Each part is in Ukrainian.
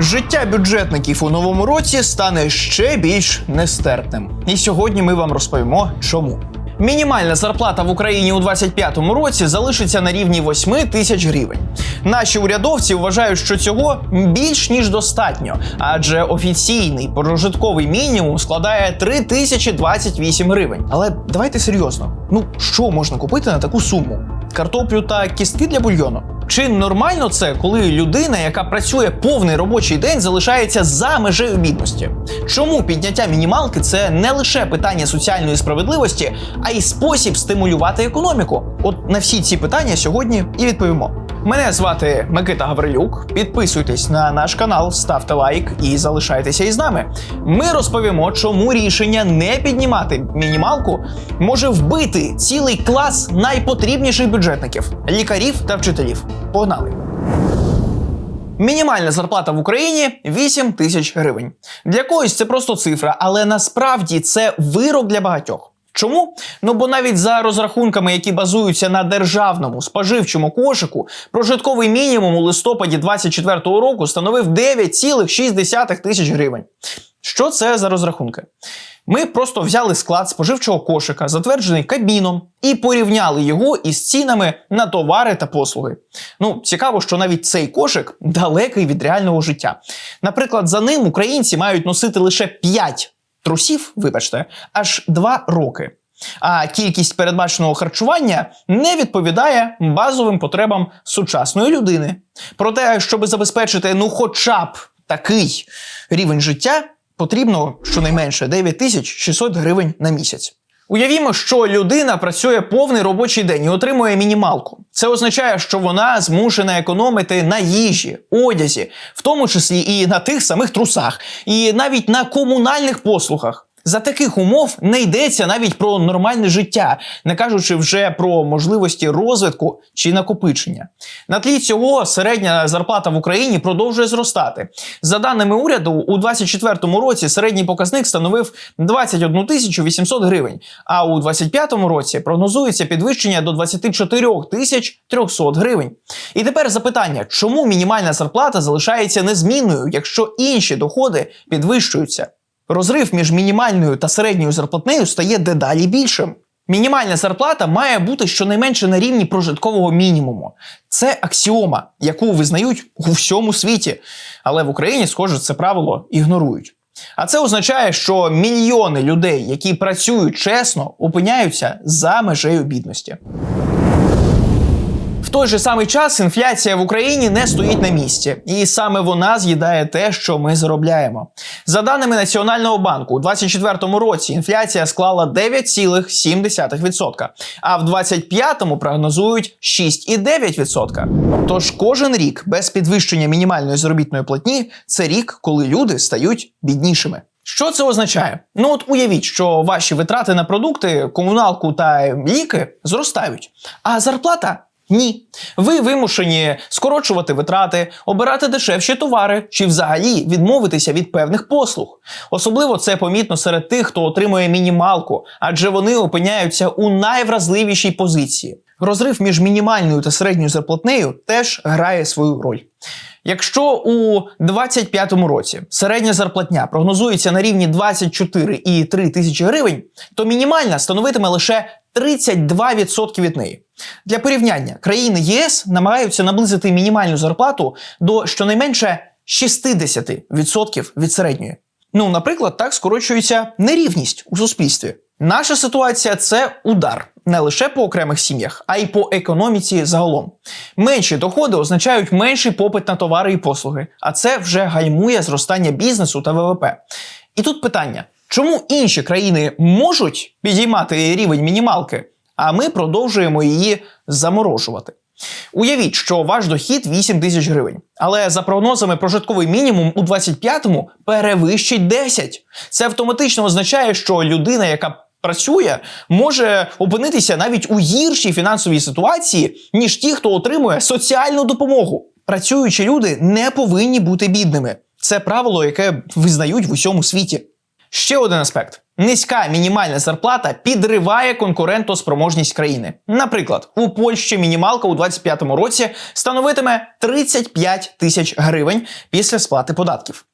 Життя бюджетників у новому році стане ще більш нестерпним. І сьогодні ми вам розповімо, чому. Мінімальна зарплата в Україні у 2025 році залишиться на рівні 8 тисяч гривень. Наші урядовці вважають, що цього більш ніж достатньо, адже офіційний прожитковий мінімум складає 3028 гривень. Але давайте серйозно: ну що можна купити на таку суму? Картоплю та кістки для бульйону. Чи нормально це, коли людина, яка працює повний робочий день, залишається за межею бідності? Чому підняття мінімалки це не лише питання соціальної справедливості, а й спосіб стимулювати економіку? От на всі ці питання сьогодні і відповімо. Мене звати Микита Гаврилюк. Підписуйтесь на наш канал, ставте лайк і залишайтеся із нами. Ми розповімо, чому рішення не піднімати мінімалку може вбити цілий клас найпотрібніших бюджетників лікарів та вчителів. Погнали! Мінімальна зарплата в Україні 8 тисяч гривень. Для когось це просто цифра, але насправді це вирок для багатьох. Чому? Ну бо навіть за розрахунками, які базуються на державному споживчому кошику, прожитковий мінімум у листопаді 2024 року становив 9,6 тисяч гривень. Що це за розрахунки? Ми просто взяли склад споживчого кошика, затверджений Кабміном, і порівняли його із цінами на товари та послуги. Ну, цікаво, що навіть цей кошик далекий від реального життя. Наприклад, за ним українці мають носити лише 5 трусів, вибачте, аж 2 роки. А кількість передбаченого харчування не відповідає базовим потребам сучасної людини. Проте, щоб забезпечити ну, хоча б такий рівень життя, потрібно щонайменше 9600 гривень на місяць. Уявімо, що людина працює повний робочий день і отримує мінімалку. Це означає, що вона змушена економити на їжі, одязі, в тому числі і на тих самих трусах, і навіть на комунальних послугах. За таких умов не йдеться навіть про нормальне життя, не кажучи вже про можливості розвитку чи накопичення. На тлі цього середня зарплата в Україні продовжує зростати. За даними уряду, у 2024 році середній показник становив 21 тисячу 800 гривень, а у 2025 році прогнозується підвищення до 24 тисяч 300 гривень. І тепер запитання, чому мінімальна зарплата залишається незмінною, якщо інші доходи підвищуються? Розрив між мінімальною та середньою зарплатнею стає дедалі більшим. Мінімальна зарплата має бути щонайменше на рівні прожиткового мінімуму. Це аксіома, яку визнають у всьому світі. Але в Україні, схоже, це правило ігнорують. А це означає, що мільйони людей, які працюють чесно, опиняються за межею бідності. В той же самий час інфляція в Україні не стоїть на місці, і саме вона з'їдає те, що ми заробляємо. За даними Національного банку, у 2024 році інфляція склала 9,7%, а в 2025 прогнозують 6,9%. Тож кожен рік без підвищення мінімальної заробітної платні це рік, коли люди стають біднішими. Що це означає? Ну от уявіть, що ваші витрати на продукти, комуналку та ліки зростають, а зарплата ні. Ви вимушені скорочувати витрати, обирати дешевші товари чи взагалі відмовитися від певних послуг. Особливо це помітно серед тих, хто отримує мінімалку, адже вони опиняються у найвразливішій позиції. Розрив між мінімальною та середньою зарплатнею теж грає свою роль. Якщо у 2025 році середня зарплатня прогнозується на рівні 24,3 тисячі гривень, то мінімальна становитиме лише 32% від неї. Для порівняння країни ЄС намагаються наблизити мінімальну зарплату до щонайменше 60% від середньої. Ну, наприклад, так скорочується нерівність у суспільстві. Наша ситуація це удар не лише по окремих сім'ях, а й по економіці загалом. Менші доходи означають менший попит на товари і послуги, а це вже гальмує зростання бізнесу та ВВП. І тут питання: чому інші країни можуть підіймати рівень мінімалки, а ми продовжуємо її заморожувати? Уявіть, що ваш дохід 8 тисяч гривень, але за прогнозами прожитковий мінімум у 25-му перевищить 10. Це автоматично означає, що людина, яка працює, може опинитися навіть у гіршій фінансовій ситуації, ніж ті, хто отримує соціальну допомогу. Працюючі люди не повинні бути бідними. Це правило, яке визнають в усьому світі. Ще один аспект: низька мінімальна зарплата підриває конкурентоспроможність країни. Наприклад, у Польщі мінімалка у 2025 році становитиме 35 тисяч гривень після сплати податків.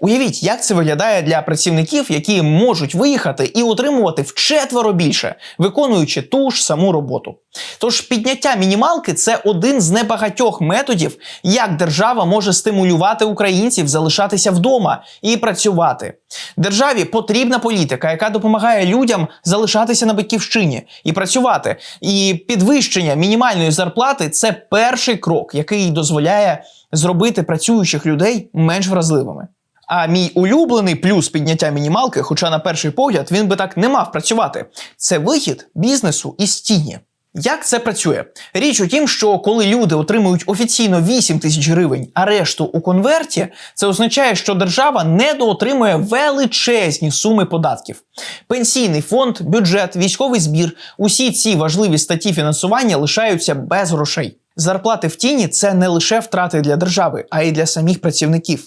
Уявіть, як це виглядає для працівників, які можуть виїхати і отримувати вчетверо більше, виконуючи ту ж саму роботу. Тож підняття мінімалки це один з небагатьох методів, як держава може стимулювати українців залишатися вдома і працювати. Державі потрібна політика, яка допомагає людям залишатися на батьківщині і працювати. І підвищення мінімальної зарплати це перший крок, який дозволяє зробити працюючих людей менш вразливими. А мій улюблений плюс підняття мінімалки, хоча на перший погляд він би так не мав працювати, це вихід бізнесу із тіні. Як це працює? Річ у тім, що коли люди отримують офіційно 8 тисяч гривень, а решту у конверті, це означає, що держава недоотримує величезні суми податків. Пенсійний фонд, бюджет, військовий збір усі ці важливі статті фінансування лишаються без грошей. Зарплати в тіні це не лише втрати для держави, а й для самих працівників.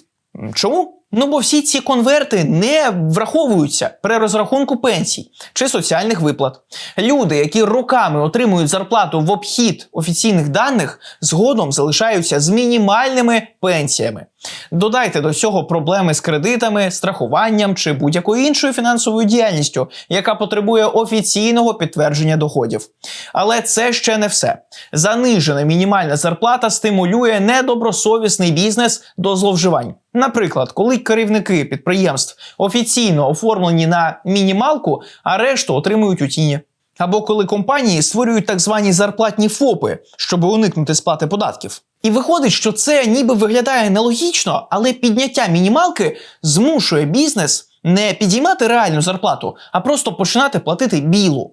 Чому? Ну бо всі ці конверти не враховуються при розрахунку пенсій чи соціальних виплат. Люди, які роками отримують зарплату в обхід офіційних даних, згодом залишаються з мінімальними пенсіями. Додайте до цього проблеми з кредитами, страхуванням чи будь-якою іншою фінансовою діяльністю, яка потребує офіційного підтвердження доходів. Але це ще не все. Занижена мінімальна зарплата стимулює недобросовісний бізнес до зловживань. Наприклад, коли керівники підприємств офіційно оформлені на мінімалку, а решту отримують у тіні. Або коли компанії створюють так звані зарплатні ФОПи, щоб уникнути сплати податків. І виходить, що це ніби виглядає нелогічно, але підняття мінімалки змушує бізнес не підіймати реальну зарплату, а просто починати платити білу.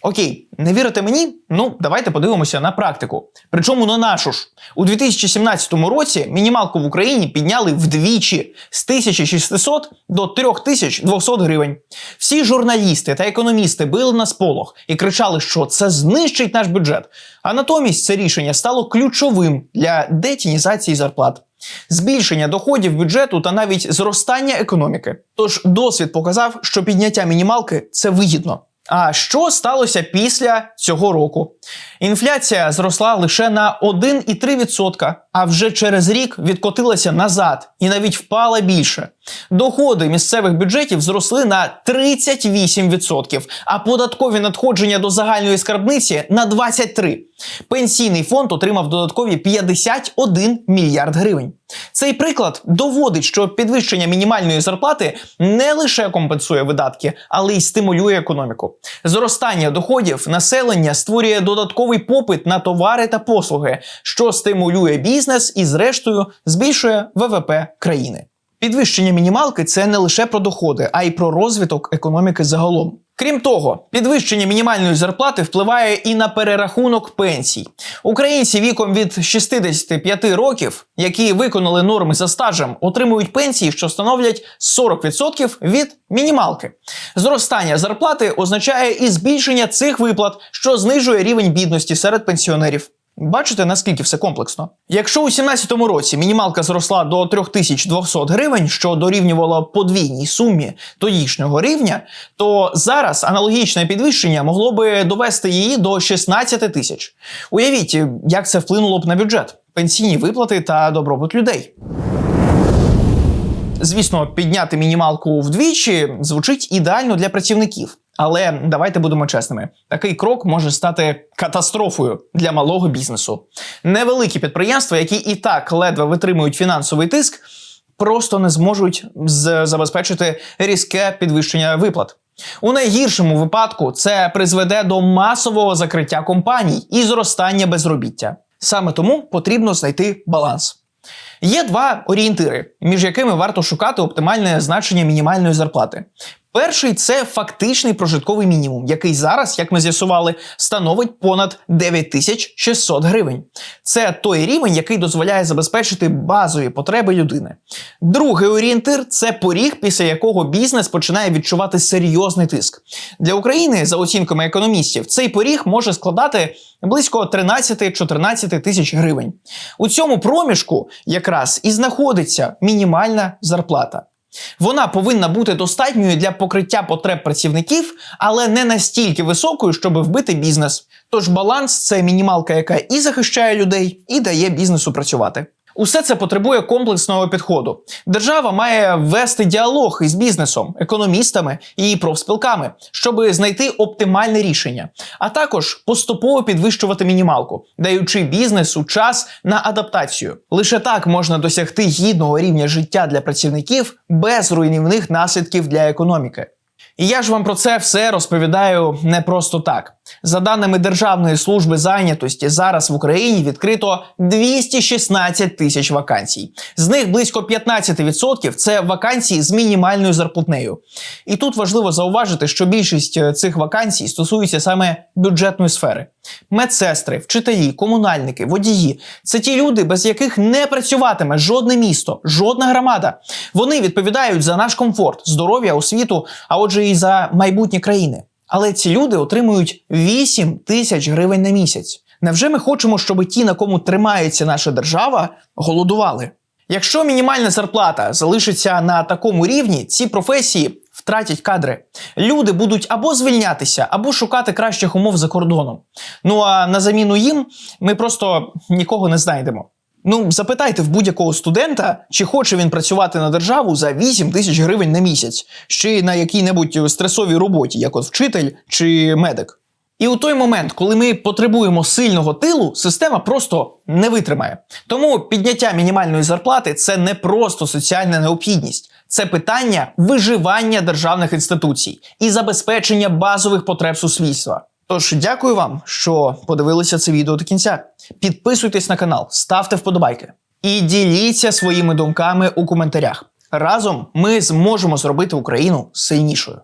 Окей, не вірите мені? Ну, давайте подивимося на практику. Причому на нашу ж. У 2017 році мінімалку в Україні підняли вдвічі з 1600 до 3200 гривень. Всі журналісти та економісти били на сполох і кричали, що це знищить наш бюджет. А натомість це рішення стало ключовим для детінізації зарплат. Збільшення доходів бюджету та навіть зростання економіки. Тож досвід показав, що підняття мінімалки це вигідно. А що сталося після цього року? Інфляція зросла лише на 1,3%, а вже через рік відкотилася назад і навіть впала більше. Доходи місцевих бюджетів зросли на 38%, а податкові надходження до загальної скарбниці на 23%. Пенсійний фонд отримав додаткові 51 мільярд гривень. Цей приклад доводить, що підвищення мінімальної зарплати не лише компенсує видатки, але й стимулює економіку. Зростання доходів населення створює додатковий попит на товари та послуги, що стимулює бізнес і, зрештою, збільшує ВВП країни. Підвищення мінімалки це не лише про доходи, а й про розвиток економіки загалом. Крім того, підвищення мінімальної зарплати впливає і на перерахунок пенсій. Українці віком від 65 років, які виконали норми за стажем, отримують пенсії, що становлять 40% від мінімалки. Зростання зарплати означає і збільшення цих виплат, що знижує рівень бідності серед пенсіонерів. Бачите, наскільки все комплексно? Якщо у 2017 році мінімалка зросла до 3200 гривень, що дорівнювало подвійній сумі тодішнього рівня, то зараз аналогічне підвищення могло би довести її до 16 тисяч. Уявіть, як це вплинуло б на бюджет, пенсійні виплати та добробут людей. Звісно, підняти мінімалку вдвічі звучить ідеально для працівників. Але давайте будемо чесними: такий крок може стати катастрофою для малого бізнесу. Невеликі підприємства, які і так ледве витримують фінансовий тиск, просто не зможуть забезпечити різке підвищення виплат. У найгіршому випадку це призведе до масового закриття компаній і зростання безробіття. Саме тому потрібно знайти баланс. Є два орієнтири, між якими варто шукати оптимальне значення мінімальної зарплати. Перший це фактичний прожитковий мінімум, який зараз, як ми з'ясували, становить понад 9600 гривень. Це той рівень, який дозволяє забезпечити базові потреби людини. Другий орієнтир це поріг, після якого бізнес починає відчувати серйозний тиск. Для України, за оцінками економістів, цей поріг може складати близько 13-14 тисяч гривень. У цьому проміжку якраз і знаходиться мінімальна зарплата. Вона повинна бути достатньою для покриття потреб працівників, але не настільки високою, щоб вбити бізнес. Тож баланс це мінімалка, яка і захищає людей, і дає бізнесу працювати. Усе це потребує комплексного підходу. Держава має вести діалог із бізнесом, економістами і профспілками, щоб знайти оптимальне рішення, а також поступово підвищувати мінімалку, даючи бізнесу час на адаптацію. Лише так можна досягти гідного рівня життя для працівників без руйнівних наслідків для економіки. І я ж вам про це все розповідаю не просто так. За даними Державної служби зайнятості, зараз в Україні відкрито 216 тисяч вакансій. З них близько 15% – це вакансії з мінімальною зарплатнею. І тут важливо зауважити, що більшість е, цих вакансій стосуються саме бюджетної сфери. Медсестри, вчителі, комунальники, водії це ті люди, без яких не працюватиме жодне місто, жодна громада. Вони відповідають за наш комфорт, здоров'я, освіту, а отже, і за майбутнє країни. Але ці люди отримують 8 тисяч гривень на місяць. Невже ми хочемо, щоб ті, на кому тримається наша держава, голодували? Якщо мінімальна зарплата залишиться на такому рівні, ці професії втратять кадри. Люди будуть або звільнятися, або шукати кращих умов за кордоном. Ну а на заміну їм ми просто нікого не знайдемо. Ну, запитайте в будь-якого студента, чи хоче він працювати на державу за 8 тисяч гривень на місяць, чи на якій-небудь стресовій роботі, як от вчитель чи медик. І у той момент, коли ми потребуємо сильного тилу, система просто не витримає. Тому підняття мінімальної зарплати це не просто соціальна необхідність, це питання виживання державних інституцій і забезпечення базових потреб суспільства. Тож дякую вам, що подивилися це відео до кінця. Підписуйтесь на канал, ставте вподобайки і діліться своїми думками у коментарях. Разом ми зможемо зробити Україну сильнішою.